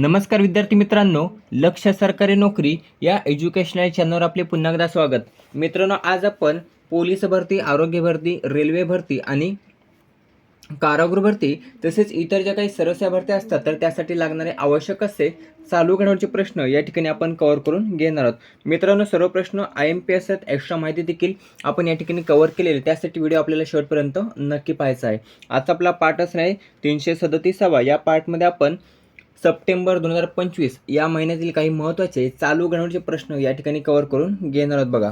नमस्कार विद्यार्थी मित्रांनो लक्ष सरकारी नोकरी या एज्युकेशनल चॅनलवर आपले पुन्हा एकदा स्वागत. मित्रांनो आज आपण पोलीस भरती आरोग्य भरती रेल्वे भरती आणि कारागृह भरती तसेच इतर ज्या काही सदस्या भरत्या असतात तर त्यासाठी लागणारे आवश्यक असे चालू घडामोडीचे प्रश्न या ठिकाणी आपण कव्हर करून घेणार आहोत. मित्रांनो सर्व प्रश्न आय एम पी एस आहेत एक्स्ट्रा माहिती देखील आपण या ठिकाणी कव्हर केलेली त्यासाठी व्हिडिओ आपल्याला शेवटपर्यंत नक्की पाहायचा आहे. आजचा आपला पाठ असणार आहे तीनशे सदतीसावा या पार्टमध्ये आपण सप्टेंबर दोन हजार पंचवीस या महिन्यातील काही महत्त्वाचे चालू घडामोडीचे प्रश्न या ठिकाणी कव्हर करून घेणार आहोत बघा.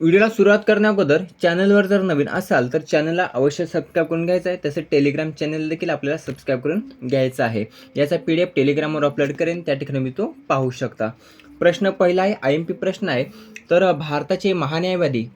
व्हिडिओला सुरुवात करण्याअगोदर चॅनलवर जर नवीन असाल तर चॅनलला अवश्य सबस्क्राईब करून घ्यायचं आहे. तसेच टेलिग्राम चॅनल देखील आपल्याला सबस्क्राईब करून घ्यायचा आहे. याचा पी डी एफ टेलिग्रामवर अपलोड करेन. त्या ठिकाणी मी तो पाहू शकता. प्रश्न पहिला आहे आय एम पी प्रश्न आहे. तर भारताचे महान्यायवादी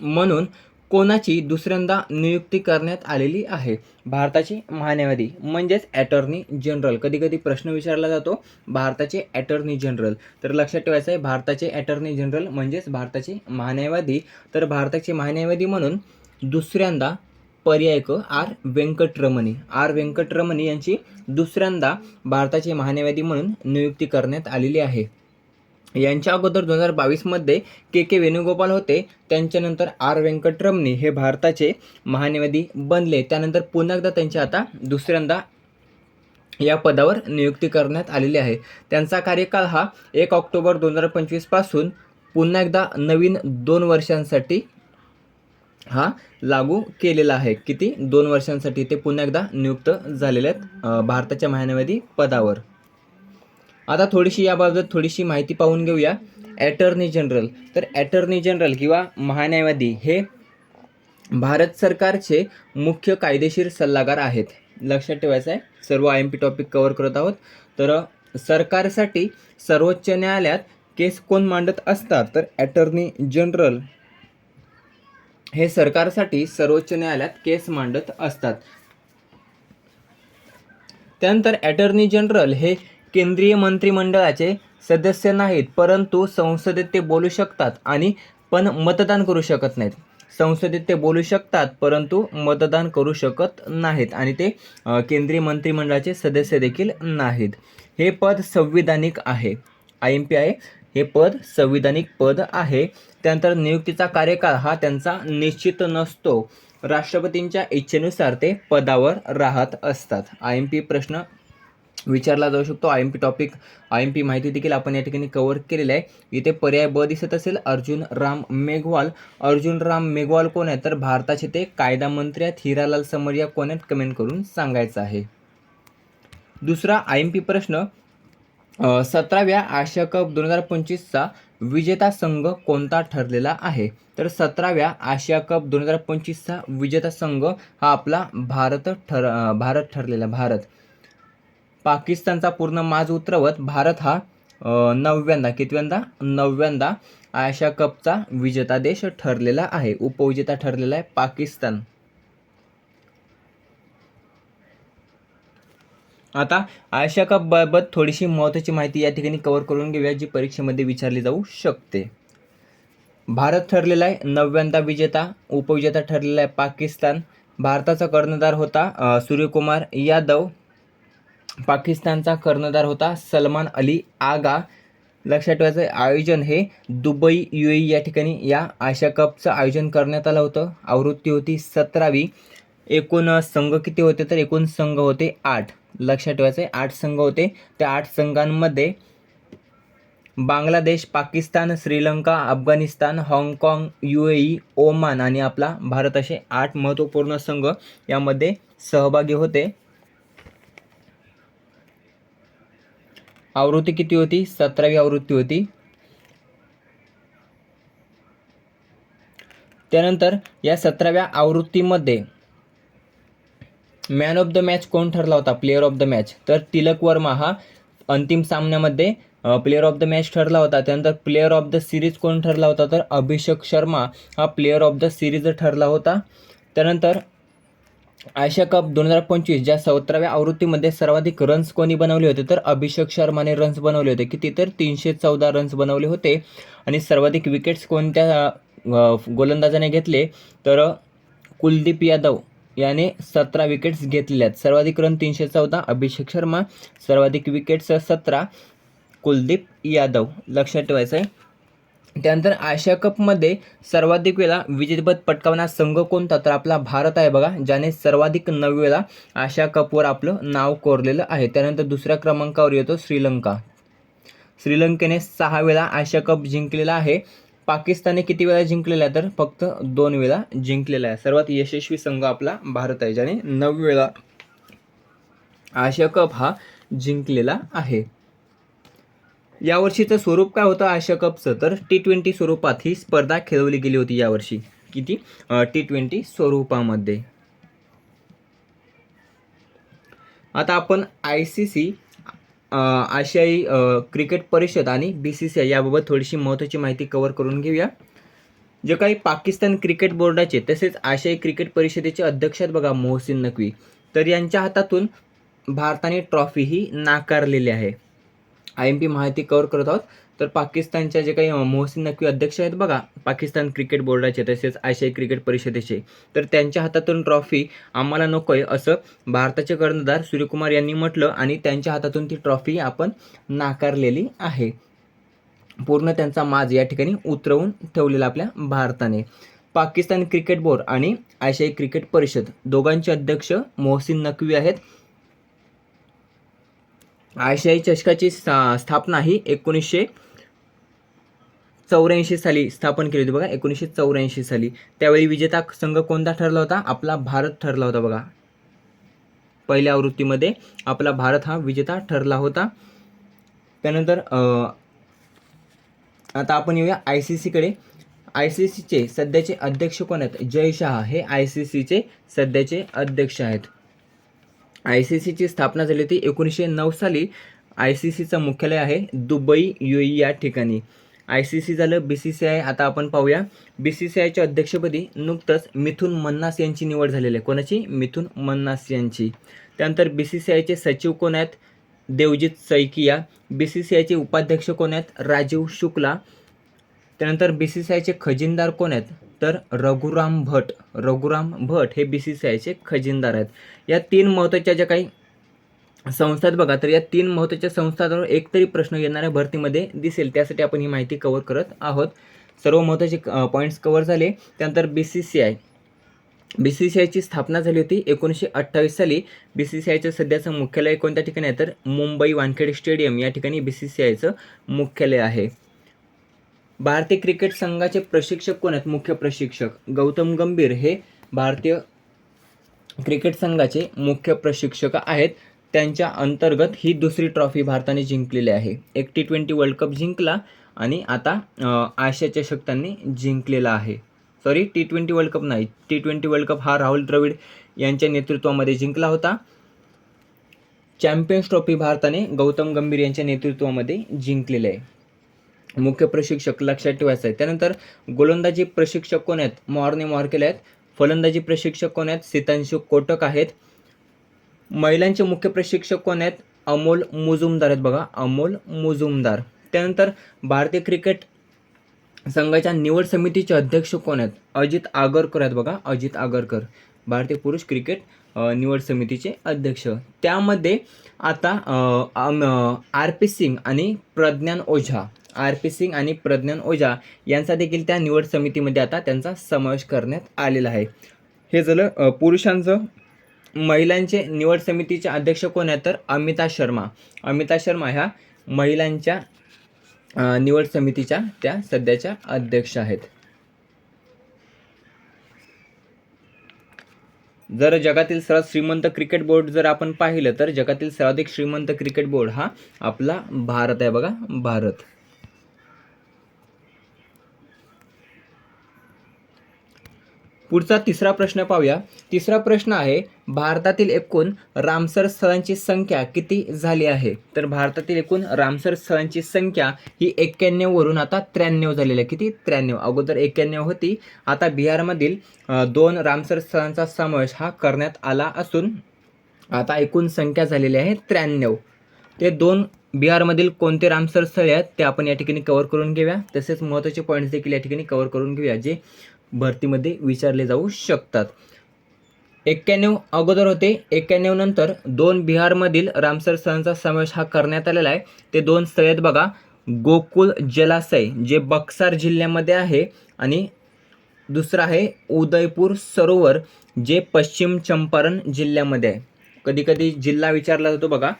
म्हणून कोणाची दुसऱ्यांदा नियुक्ती करण्यात आलेली आहे? भारताची महान्यायवादी म्हणजेच ॲटर्नी जनरल कधी कधी प्रश्न विचारला जातो भारताचे ॲटर्नी जनरल तर लक्षात ठेवायचं आहे भारताचे ॲटर्नी जनरल म्हणजेच भारताचे महान्यायवादी तर भारताचे महान्यायवादी म्हणून दुसऱ्यांदा पर्याय क आर. व्यंकटरमणी. आर. व्यंकटरमणी यांची दुसऱ्यांदा भारताचे महान्यायवादी म्हणून नियुक्ती करण्यात आलेली आहे. यांच्या अगोदर दोन हजार बावीसमध्ये के के वेणुगोपाल होते. त्यांच्यानंतर आर व्यंकटरमणी हे भारताचे महान्यायवादी बनले. त्यानंतर पुन्हा एकदा त्यांच्या आता दुसऱ्यांदा या पदावर नियुक्ती करण्यात आलेली आहे. त्यांचा कार्यकाळ हा एक ऑक्टोबर दोन हजार पंचवीसपासून पुन्हा एकदा नवीन दोन वर्षांसाठी हा लागू केलेला आहे. किती? दोन वर्षांसाठी ते पुन्हा एकदा नियुक्त झालेले आहेत भारताच्या महान्यायवादी पदावर. आता थोडीशी याबाबत थोडीशी माहिती पाहून घेऊया. ॲटर्नी जनरल तर ॲटर्नी जनरल किंवा महान्यायवादी हे भारत सरकारचे मुख्य कायदेशीर सल्लागार आहेत. लक्षात ठेवायचं आहे सर्व I M P topic cover करत आहोत. तर सरकारसाठी सर्वोच्च न्यायालयात केस कोण मांडत असतात? तर ॲटर्नी जनरल हे सरकारसाठी सर्वोच्च न्यायालयात केस मांडत असतात. त्यानंतर ॲटर्नी जनरल हे केंद्रीय मंत्रिमंडळाचे सदस्य नाहीत परंतु संसदेत ते बोलू शकतात आणि पण मतदान करू शकत नाहीत. संसदेत ते बोलू शकतात परंतु मतदान करू शकत नाहीत आणि ते केंद्रीय मंत्रिमंडळाचे सदस्य देखील नाहीत. हे पद संविधानिक आहे. आय एम पी आय हे पद संविधानिक पद आहे. त्यानंतर नियुक्तीचा कार्यकाळ हा त्यांचा निश्चित नसतो. राष्ट्रपतींच्या इच्छेनुसार ते पदावर राहत असतात. आय एम पी प्रश्न विचारला जाऊ शकतो. I M P topic I M P माहिती देखील आपण या ठिकाणी कव्हर केलेलं आहे. इथे पर्याय ब दिसत असेल अर्जुन राम मेघवाल. अर्जुन राम मेघवाल कोण आहेत? तर भारताचे ते कायदा मंत्री आहेत. हिरालाल समरिया कोण आहेत? कमेंट करून सांगायचं आहे. दुसरा आय एम पी प्रश्न सतराव्या आशिया कप दोन हजार पंचवीसचा विजेता संघ कोणता ठरलेला आहे? तर सतराव्या आशिया कप दोन हजार पंचवीसचा विजेता संघ हा आपला भारत ठर भारत ठरलेला भारत. पाकिस्तानचा पूर्ण माज उतरवत भारत हा नव्यांदा नवव्यांदा कितव्यांदा? नवव्यांदा आशिया कपचा विजेता देश ठरलेला आहे. उपविजेता ठरलेला आहे पाकिस्तान. आता आशिया कपबाबत थोडीशी महत्त्वाची माहिती या ठिकाणी कव्हर करून घेऊया जी परीक्षेमध्ये विचारली जाऊ शकते. भारत ठरलेला आहे नवव्यांदा विजेता उपविजेता ठरलेला आहे पाकिस्तान. भारताचा कर्णधार होता सूर्यकुमार यादव. पाकिस्तानचा कर्णधार होता सलमान अली. आगा लक्षात ठेवायचं आयोजन हे दुबई यू या ठिकाणी या आशिया कपचं आयोजन करण्यात आलं होतं. आवृत्ती होती सतरावी. एकूण संघ किती होते तर एकूण संघ होते आठ. लक्षात ठेवायचं आहे आठ संघ होते. त्या आठ संघांमध्ये बांगलादेश पाकिस्तान श्रीलंका अफगाणिस्तान हाँगकाँग यू ए ओमान आणि आपला भारत असे आठ महत्त्वपूर्ण संघ यामध्ये सहभागी होते. आवृत्ती किती होती? सतरावी आवृत्ती होती. त्यानंतर या सतराव्या आवृत्तीमध्ये मॅन ऑफ द मॅच कोण ठरला होता? प्लेअर ऑफ द मॅच तर तिलक वर्मा हा अंतिम सामन्यामध्ये प्लेअर ऑफ द मॅच ठरला होता. त्यानंतर प्लेअर ऑफ द सिरीज कोण ठरला होता? तर अभिषेक शर्मा हा प्लेअर ऑफ द सिरीज ठरला होता. त्यानंतर आशिया कप दोन हजार पंचवीस ज्या सतराव्या आवृत्तीमध्ये सर्वाधिक रन्स कोणी बनवले होते तर अभिषेक शर्माने रन्स बनवले होते. किती? तर तीनशे चौदा रन्स बनवले होते. आणि सर्वाधिक विकेट्स कोणत्या गोलंदाजाने घेतले? तर कुलदीप यादव याने सतरा विकेट्स घेतलेल्या आहेत सर्वाधिक रन तीनशे चौदा अभिषेक शर्मा. सर्वाधिक विकेट्स सतरा कुलदीप यादव. लक्षात ठेवायचं आहे त्यानंतर आशिया कपमध्ये सर्वाधिक वेळा विजेतेपद पटकावणारा संघ कोणता? तर आपला भारत आहे बघा ज्याने सर्वाधिक नऊ वेळा आशिया कपवर आपलं नाव कोरलेलं आहे. त्यानंतर दुसऱ्या क्रमांकावर येतो श्रीलंका. श्रीलंकेने सहा वेळा आशिया कप जिंकलेला आहे. पाकिस्तानने किती वेळा जिंकलेला आहे? तर फक्त दोन वेळा जिंकलेला आहे. सर्वात यशस्वी संघ आपला भारत आहे ज्याने नऊ वेळा आशिया कप हा जिंकलेला आहे. यावर्षीचं स्वरूप काय होतं? आशिया कपचं. तर टी ट्वेंटी स्वरूपात ही स्पर्धा खेळवली गेली होती यावर्षी. किती? टी ट्वेंटी स्वरूपामध्ये. आता आपण आय सी सी आशियाई क्रिकेट परिषद आणि बी सी सी आय याबाबत थोडीशी महत्त्वाची माहिती कव्हर करून घेऊया. जे काही पाकिस्तान क्रिकेट बोर्डाचे तसेच आशियाई क्रिकेट परिषदेचे अध्यक्ष आहेत बघा मोहसिन नकवी. तर यांच्या हातातून भारताने ट्रॉफी ही नाकारलेली आहे. आय एम पी माहिती कव्हर करत आहोत. तर पाकिस्तानच्या जे काही मोहसिन नकवी अध्यक्ष आहेत बघा पाकिस्तान क्रिकेट बोर्डाचे तसेच आशियाई क्रिकेट परिषदेचे. तर त्यांच्या हातातून ट्रॉफी आम्हाला नको आहे असं भारताचे कर्णधार सूर्यकुमार यांनी म्हटलं आणि त्यांच्या हातातून ती ट्रॉफी आपण नाकारलेली आहे. पूर्ण त्यांचा माज या ठिकाणी उतरवून ठेवलेला आपल्या भारताने. पाकिस्तान क्रिकेट बोर्ड आणि आशियाई क्रिकेट परिषद दोघांचे अध्यक्ष मोहसिन नकवी आहेत. आशियाई चषकाची स्था- स्थापना ही एकोणीसशे चौऱ्याऐंशी साली स्थापन केली होती बघा एकोणीसशे चौऱ्याऐंशी साली. त्यावेळी विजेता संघ कोणता ठरला होता? आपला भारत ठरला होता बघा. पहिल्या आवृत्तीमध्ये आपला भारत हा विजेता ठरला होता. त्यानंतर आता आपण येऊया आय सी सीकडे आय सी सीचे सध्याचे अध्यक्ष कोण आहेत? जय शहा. हे आय सी सीचे सध्याचे अध्यक्ष आहेत. आय सी सीची स्थापना झाली होती एकोणीसशे नऊ साली. आय सी सीचं मुख्यालय आहे दुबई यू या ठिकाणी. आय सी सी झालं बी सी सी आय. आता आपण पाहूया. बी सी सी आयच्या अध्यक्षपदी नुकतंच मिथुन मन्नास यांची निवड झालेली आहे. कोणाची? मिथुन मन्नास यांची. त्यानंतर बी सी सी आयचे सचिव कोण आहेत? Devajit Saikia. B C C आयचे उपाध्यक्ष कोण आहेत? राजीव शुक्ला. त्यानंतर बी सी सी आयचे खजिनदार कोण आहेत? तर रघुराम भट रघुराम भट हे बी सी सी आयचे खजिनदार आहेत. या तीन महत्त्वाच्या ज्या काही संस्था आहेत बघा तर या तीन महत्त्वाच्या संस्थांवर एक तरी प्रश्न येणाऱ्या भरतीमध्ये दिसेल. त्यासाठी आपण ही माहिती कव्हर करत आहोत. सर्व महत्त्वाचे पॉईंट्स कवर झाले. त्यानंतर B C C I B C C आयची स्थापना झाली होती एकोणीसशे अठ्ठावीस साली. बी सी सी आयचं सध्याचं मुख्यालय कोणत्या ठिकाणी आहे? तर मुंबई वानखेडे स्टेडियम या ठिकाणी बी सी सी आयचं मुख्यालय आहे. भारतीय क्रिकेट संघाचे प्रशिक्षक कोण आहेत? मुख्य प्रशिक्षक गौतम गंभीर हे भारतीय क्रिकेट संघाचे मुख्य प्रशिक्षक आहेत. त्यांच्या अंतर्गत ही दुसरी ट्रॉफी भारताने जिंकलेली आहे. एक टी ट्वेंटी वर्ल्ड कप जिंकला आणि आता आशिया चषक त्यांनी जिंकलेला आहे. Sorry T twenty world cup नाही. टी ट्वेंटी वर्ल्ड कप हा राहुल द्रविड यांच्या नेतृत्वामध्ये जिंकला होता. चॅम्पियन्स ट्रॉफी भारताने गौतम गंभीर यांच्या नेतृत्वामध्ये जिंकलेले आहे. मुख्य प्रशिक्षक लक्षात ठेवायचं आहे. त्यानंतर गोलंदाजी प्रशिक्षक कोण आहेत? मॉर्ने मॉर्केल आहेत. फलंदाजी प्रशिक्षक कोण आहेत? सीतांशु कोटक आहेत. महिलांचे मुख्य प्रशिक्षक कोण आहेत? अमोल मुजुमदार आहेत बघा. अमोल मुजुमदार. त्यानंतर भारतीय क्रिकेट संघाच्या निवड समितीचे अध्यक्ष कोण आहेत? अजित आगरकर आहेत बघा. अजित आगरकर. भारतीय पुरुष क्रिकेट निवड समितीचे अध्यक्ष. त्यामध्ये आता आर पी सिंग आणि प्रज्ञान ओझा. आर पी सिंग आणि प्रज्ञान ओझा यांचा देखील त्या निवड समितीमध्ये आता त्यांचा समावेश करण्यात आलेला आहे. हे झालं पुरुषांचं. महिलांचे निवड समितीचे अध्यक्ष कोण आहेत तर अमिता शर्मा. अमिता शर्मा ह्या महिलांच्या निवड समितीच्या त्या सध्याच्या अध्यक्ष आहेत. जर जगातील सर्वात श्रीमंत क्रिकेट बोर्ड जर आपण पाहिलं तर जगातील सर्वाधिक श्रीमंत क्रिकेट बोर्ड हा आपला भारत आहे बघा भारत. पुढचा तिसरा प्रश्न पाहूया. तिसरा प्रश्न आहे भारतातील एकूण रामसर स्थळांची संख्या किती झाली आहे? तर भारतातील एकूण रामसर स्थळांची संख्या ही एक्क्याण्णव वरून आता त्र्याण्णव झालेली आहे. किती? त्र्याण्णव. अगोदर एक्क्याण्णव होती. आता बिहारमधील दोन रामसर स्थळांचा समावेश हा करण्यात आला असून आता एकूण संख्या झालेली आहे त्र्याण्णव. ते दोन बिहारमधील कोणते रामसर स्थळे आहेत ते आपण या ठिकाणी कव्हर करून घेऊया. तसेच महत्त्वाचे पॉईंट्स देखील या ठिकाणी कव्हर करून घेऊया जे भरतीमध्ये विचारले जाऊ शकतात. एक्क्याण्णव अगोदर होते. एक्क्याण्णव नंतर दोन बिहारमधील रामसर स्थळांचा समावेश हा करण्यात आलेला आहे. ते दोन स्थळे आहेत बघा. गोकुल जलाशय जे बक्सार जिल्ह्यामध्ये आहे आणि दुसरं आहे उदयपूर सरोवर जे पश्चिम चंपारण जिल्ह्यामध्ये आहे. कधी कधी जिल्हा विचारला जातो बघा.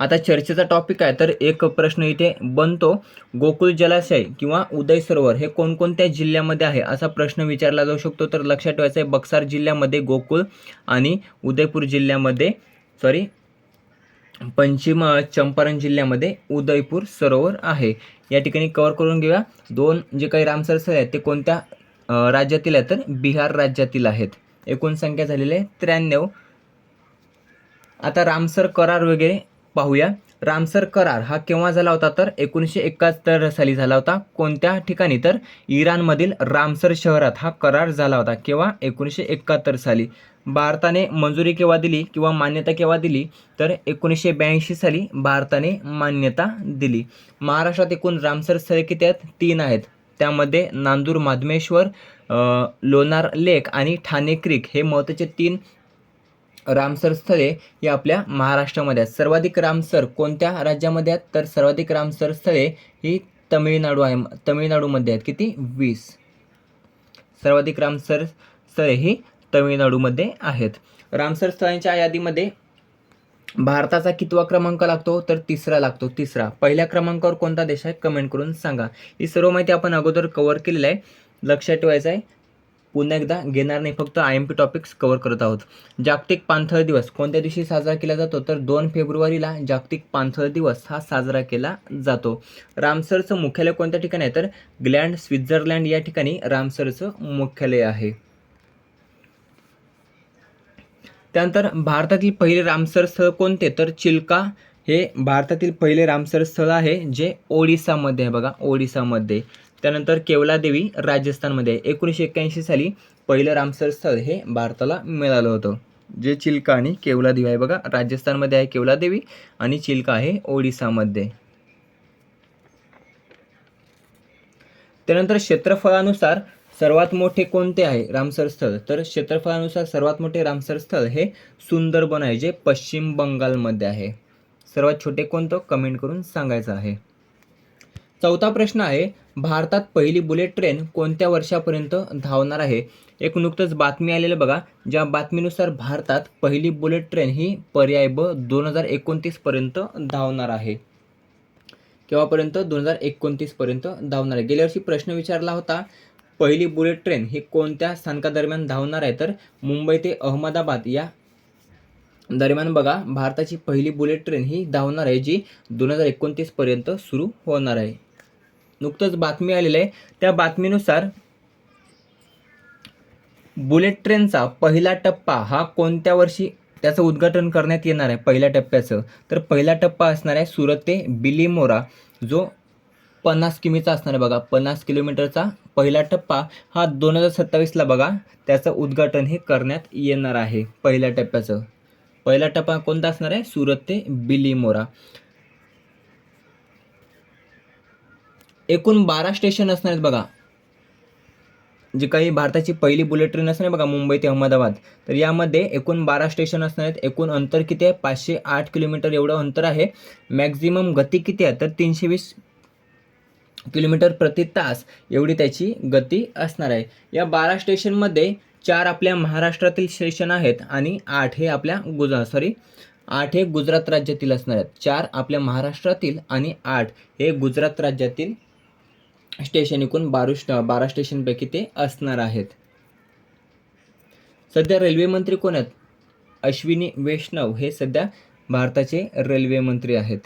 आता चर्चेचा टॉपिक आहे. तर एक प्रश्न इथे बनतो. गोकुळ जलाशय किंवा उदय सरोवर हे कोणकोणत्या जिल्ह्यामध्ये आहे? असा प्रश्न विचारला जाऊ शकतो. तर लक्षात ठेवायचं आहे बक्सार जिल्ह्यामध्ये गोकुळ आणि उदयपूर जिल्ह्यामध्ये सॉरी पश्चिम चंपारण जिल्ह्यामध्ये उदयपूर सरोवर आहे. या ठिकाणी कव्हर करून घेऊया. दोन जे काही रामसर स्थळ आहेत ते कोणत्या राज्यातील आहेत? तर बिहार राज्यातील आहेत. एकूण संख्या झालेली आहे त्र्याण्णव. आता रामसर करार वगैरे पाहूया. रामसर करार हा केव्हा झाला होता तर? एकोणीसशे एकाहत्तर साली झाला होता. कोणत्या ठिकाणी? तर इराणमधील रामसर शहरात हा करार झाला होता केव्हा? एकोणीसशे एकाहत्तर साली. भारताने मंजुरी केव्हा दिली किंवा मान्यता केव्हा दिली? तर एकोणीसशे ब्याऐंशी साली भारताने मान्यता दिली. महाराष्ट्रात एकूण रामसर स्थळे किती आहेत? तीन आहेत. त्यामध्ये नांदूर माधमेश्वर लोणार लेक आणि ठाणे क्रीक हे महत्त्वाचे तीन रामसर स्थळे ही आपल्या महाराष्ट्रामध्ये आहेत. सर्वाधिक रामसर कोणत्या राज्यामध्ये आहेत? तर सर्वाधिक रामसर स्थळे ही तमिळनाडू आहे. तमिळनाडूमध्ये आहेत. किती? वीस. सर्वाधिक रामसर स्थळे ही तमिळनाडूमध्ये आहेत. रामसर स्थळांच्या यादीमध्ये भारताचा कितवा क्रमांक लागतो? तर तिसरा लागतो. तिसरा. पहिल्या क्रमांकावर कोणता देश आहे? कमेंट करून सांगा. ही सर्व माहिती आपण अगोदर कवर केलेलं आहे. लक्षात ठेवायचं आहे. पुन्हा एकदा घेणार नाही फक्त I M P topics cover करत आहोत. जागतिक पाणथळ दिवस कोणत्या दिवशी साजरा केला जातो? तर दोन फेब्रुवारीला जागतिक पाणथळ दिवस हा साजरा केला जातो. रामसरचं मुख्यालय कोणत्या ठिकाणी आहे? तर ग्लँड स्वित्झर्लँड या ठिकाणी रामसरचं मुख्यालय आहे. त्यानंतर भारतातील पहिले रामसर स्थळ कोणते? तर चिल्का हे भारतातील पहिले रामसर स्थळ आहे जे ओडिसामध्ये आहे. बघा ओडिसामध्ये. त्यानंतर केवलादेवी राजस्थानमध्ये एकोणीसशे एक्क्याऐंशी साली पहिलं रामसर स्थळ हे भारताला मिळालं होतं. जे चिल्का आणि केवलादेवी आहे बघा राजस्थानमध्ये आहे केवलादेवी आणि चिल्का आहे ओडिसामध्ये. त्यानंतर क्षेत्रफळानुसार सर्वात मोठे कोणते आहे रामसर स्थळ? तर क्षेत्रफळानुसार सर्वात मोठे रामसर स्थळ हे सुंदरबन आहे जे पश्चिम बंगालमध्ये आहे. सर्वात छोटे कोणतं? कमेंट करून सांगायचं आहे. चौथा प्रश्न आहे भारतात पहिली बुलेट ट्रेन कोणत्या वर्षापर्यंत धावणार आहे? एक नुकतंच बातमी आलेलं बघा ज्या बातमीनुसार भारतात पहिली बुलेट ट्रेन ही पर्याय ब दोन हजार एकोणतीसपर्यंत धावणार आहे. केव्हापर्यंत? दोन हजार एकोणतीसपर्यंत धावणार आहे. गेल्या वर्षी प्रश्न विचारला होता पहिली बुलेट ट्रेन ही कोणत्या स्थानकादरम्यान धावणार आहे? तर मुंबई ते अहमदाबाद या दरम्यान बघा भारताची पहिली बुलेट ट्रेन ही धावणार आहे जी दोन हजार एकोणतीसपर्यंत सुरू होणार आहे. नुकतंच बातमी आलेली आहे. त्या बातमीनुसार बुलेट ट्रेनचा पहिला टप्पा हा कोणत्या वर्षी त्याचं उद्घाटन करण्यात येणार आहे? पहिल्या टप्प्याचं. तर पहिला टप्पा असणार आहे सुरत ते बिलीमोरा जो पन्नास किमीचा असणार आहे बघा. पन्नास किलोमीटरचा पहिला टप्पा हा दोन हजार सत्तावीसला बघा. त्याचं उद्घाटन हे करण्यात येणार आहे पहिल्या टप्प्याचं. पहिला टप्पा कोणता असणार आहे? सुरत ते बिलीमोरा एकूण बारा स्टेशन असणार आहेत बघा. जी काही भारताची पहिली बुलेट ट्रेन असणार आहे बघा मुंबई ते अहमदाबाद. तर यामध्ये एकूण बारा स्टेशन असणार आहेत. एकूण अंतर किती आहे? पाचशे आठ किलोमीटर एवढं अंतर आहे. मॅक्झिमम गती किती आहे? तर तीनशे वीस किलोमीटर प्रति तास एवढी त्याची गती असणार आहे. या बारा स्टेशनमध्ये चार आपल्या महाराष्ट्रातील स्टेशन आहेत आणि आठ हे आपल्या गुजरात सॉरी आठ हे गुजरात राज्यातील असणार आहेत. चार आपल्या महाराष्ट्रातील आणि आठ हे गुजरात राज्यातील स्टेशन एकूण बारू स्ट बारा स्टेशनपैकी ते असणार आहेत. सध्या रेल्वे मंत्री कोण आहेत? अश्विनी वैष्णव हे सध्या भारताचे रेल्वे मंत्री आहेत.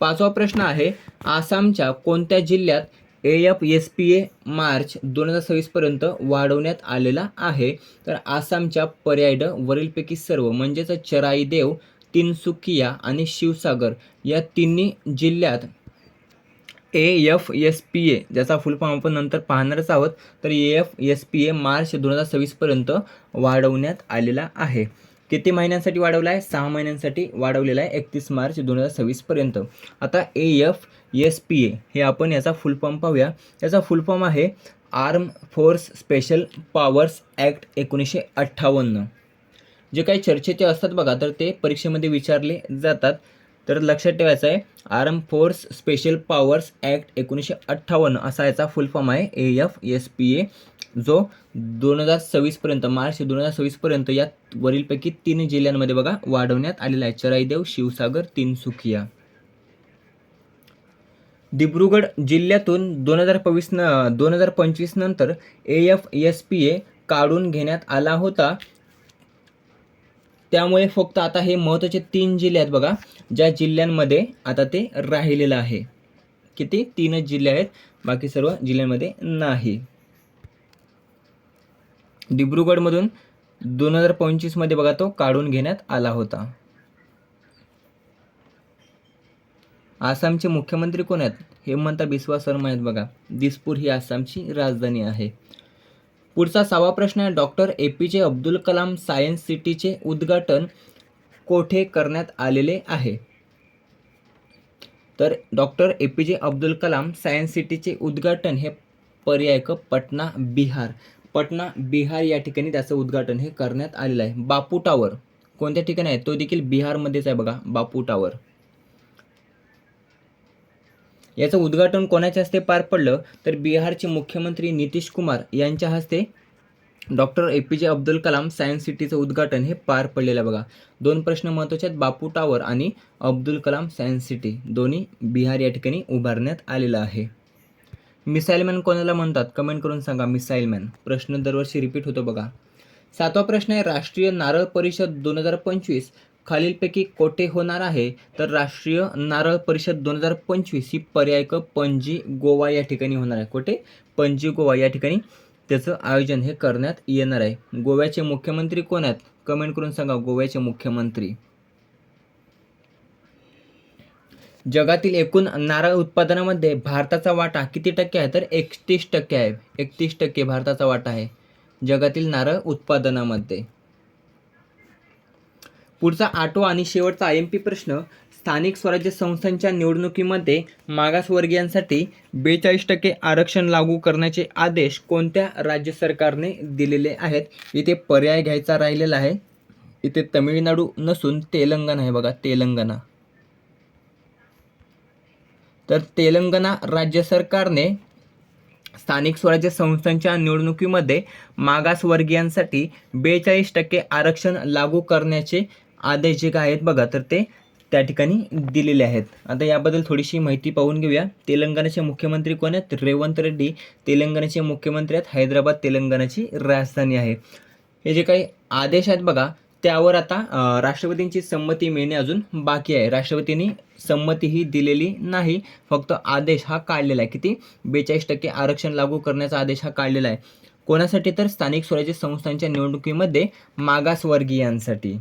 पाचवा प्रश्न आहे आसामच्या कोणत्या जिल्ह्यात A F S P A March दोन हजार सव्वीसपर्यंत वाढवण्यात आलेला आहे? तर आसामच्या पर्यायड वरीलपैकी सर्व म्हणजेच चराईदेव तिनसुकिया आणि शिवसागर या तिन्ही जिल्ह्यात A F S P A ज्याचा फुल फॉर्म आपण नंतर पाहणारच आहोत तर A F S P A March दोन हजार सव्वीसपर्यंत वाढवण्यात आलेला आहे. किती महिन्यांसाठी वाढवला आहे? सहा महिन्यांसाठी वाढवलेला आहे एकतीस मार्च दोन हजार सव्वीसपर्यंत आता A F S P A हे आपण याचा फुल फॉर्म पाहूया. याचा फुल फॉर्म आहे arm force special powers act एकोणीसशे अठ्ठावन्न. जे काही चर्चेचे असतात बघा तर ते परीक्षेमध्ये विचारले जातात. तर लक्षात ठेवायचं आहे arm force special powers act एकोणीसशे अठ्ठावन्न असा याचा फुल फॉर्म आहे A F S P A जो दोन हजार सव्वीसपर्यंत मार्च दोन हजार सव्वीसपर्यंत या वरीलपैकी तीन जिल्ह्यांमध्ये बघा वाढवण्यात आलेला आहे. चराईदेव शिवसागर तिनसुकिया. दिब्रुगड जिल्ह्यातून दोन हजार पवीस न दोन हजार पंचवीस नंतर A F S P A काढून घेण्यात आला होता. त्यामुळे फक्त आता हे महत्त्वाचे तीन जिल्हे आहेत बघा ज्या जिल्ह्यांमध्ये आता ते राहिलेलं आहे. किती? तीनच जिल्हे आहेत बाकी सर्व जिल्ह्यांमध्ये नाही. डिब्रुगडमधून दोन हजार पंचवीसमध्ये बघा तो काढून घेण्यात आला होता. आसामचे मुख्यमंत्री कोण आहेत? हेमंत बिस्वा शर्मा आहेत बघा. दिसपूर ही आसामची राजधानी आहे. पुढचा सहावा प्रश्न आहे डॉक्टर ए पी जे अब्दुल कलाम सायन्स सिटीचे उद्घाटन कोठे करण्यात आलेले आहे? तर डॉक्टर ए पी जे अब्दुल कलाम सायन्स सिटीचे उद्घाटन हे पर्याय क पटना बिहार. पटना बिहार या ठिकाणी त्याचं उद्घाटन हे करण्यात आलेलं आहे. बापू टावर कोणत्या ठिकाणी आहे? तो देखील बिहारमध्येच आहे बघा बापू टावर. याचं उद्घाटन कोणाच्या हस्ते पार पडलं तर बिहारचे मुख्यमंत्री नितीश कुमार यांच्या हस्ते डॉक्टर ए पी जे अब्दुल कलाम सायन्स सिटीचं उद्घाटन हे पार पडलेलं बघा. दोन प्रश्न महत्त्वाचे आहेत. बापू टावर आणि अब्दुल कलाम सायन्स सिटी दोन्ही बिहार या ठिकाणी उभारण्यात आलेलं आहे. मिसाईलमॅन कोणाला म्हणतात? कमेंट करून सांगा. मिसाईलमॅन प्रश्न दरवर्षी रिपीट होतो बघा. सातवा प्रश्न आहे. राष्ट्रीय नारळ परिषद दोन हजार पंचवीस खालीलपैकी कोठे होणार आहे? तर राष्ट्रीय नारळ परिषद दोन हजार पंचवीस ही पर्यायक पणजी गोवा या ठिकाणी होणार आहे. कोठे? पणजी गोवा या ठिकाणी. त्याचं आयोजन हे करण्यात येणार आहे. गोव्याचे मुख्यमंत्री कोण आहेत? कमेंट करून सांगा. गोव्याचे मुख्यमंत्री. जगातील एकूण नारळ उत्पादनामध्ये भारताचा वाटा किती टक्के आहे? तर एकतीस टक्के आहे. एकतीस टक्के भारताचा वाटा आहे. जगातील नारळ उत्पादनामध्ये. पुढचा आठवा आणि शेवटचा आय एम पी प्रश्न स्थानिक स्वराज्य संस्थांच्या निवडणुकीमध्ये मागासवर्गीयांसाठी बेचाळीस टक्के आरक्षण लागू करण्याचे आदेश कोणत्या राज्य सरकारने दिलेले आहेत? इथे पर्याय घ्यायचा राहिलेला आहे. इथे तमिळनाडू नसून तेलंगणा आहे बघा तेलंगणा. तर तेलंगणा राज्य सरकारने स्थानिक स्वराज्य संस्थांच्या निवडणुकीमध्ये मागासवर्गीयांसाठी बेचाळीस टक्के आरक्षण लागू करण्याचे आदेश जे काय आहेत बघा तर ते त्या ठिकाणी दिलेले आहेत. आता याबद्दल थोडीशी माहिती पाहून घेऊया. तेलंगणाचे मुख्यमंत्री कोण आहेत? रेवंत रेड्डी. तेलंगणाचे मुख्यमंत्री आहेत हैदराबाद तेलंगणाची राजधानी आहे. हे जे काही आदेश आहेत बघा त्यावर आता राष्ट्रपतींची संमती मिळणे अजून बाकी आहे. राष्ट्रपतींनी संमती ही दिलेली नाही. फक्त आदेश हा काढलेला आहे. किती? बेचाळीस टक्के आरक्षण लागू करण्याचा आदेश हा काढलेला आहे. कोणासाठी तर स्थानिक स्वराज्य संस्थांच्या निवडणुकीमध्ये मागासवर्गीयांसाठी.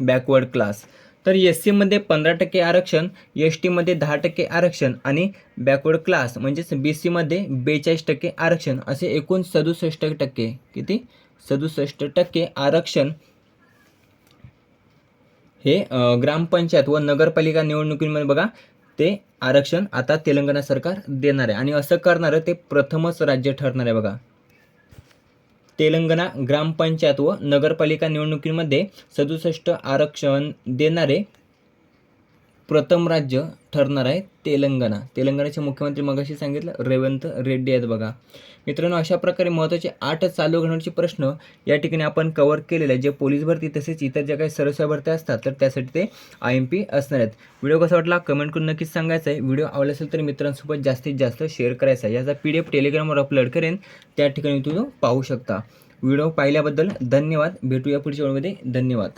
बॅकवर्ड क्लास तर एस सीमध्ये पंधरा टक्के आरक्षण एस टीमध्ये दहा टक्के आरक्षण आणि बॅकवर्ड क्लास म्हणजेच बी सीमध्ये बेचाळीस टक्के आरक्षण असे एकूण सदुसष्ट टक्के किती? सदुसष्ट टक्के आरक्षण हे ग्रामपंचायत व नगरपालिका निवडणुकीमध्ये बघा ते आरक्षण आता तेलंगणा सरकार देणार आहे. आणि असं करणारं ते प्रथमच राज्य ठरणार आहे बघा. तेलंगणा ग्रामपंचायत व नगरपालिका निवडणुकीमध्ये सदुसष्ट आरक्षण देणारे प्रथम राज्य ठरणार आहे तेलंगणा. तेलंगणाचे मुख्यमंत्री मगाशी सांगितलं रेवंत रेड्डी आहेत बघा. मित्रांनो अशा प्रकारे महत्त्वाचे आठ चालू घडण्याचे प्रश्न या ठिकाणी आपण कव्हर केलेले आहेत. जे पोलीस भरती तसेच इतर ज्या काही सरस्या भरत्या असतात तर त्यासाठी ते आय एम पी असणार आहेत. व्हिडिओ कसा वाटला कमेंट करून नक्कीच सांगायचं आहे. व्हिडिओ आवडला असेल तर मित्रांसोबत जास्तीत जास्त शेअर करायचा आहे. याचा पी डी एफ टेलिग्रामवर अपलोड करेन. त्या ठिकाणी तुम्ही पाहू शकता. व्हिडिओ पाहिल्याबद्दल धन्यवाद. भेटूया पुढच्या वेळेमध्ये धन्यवाद.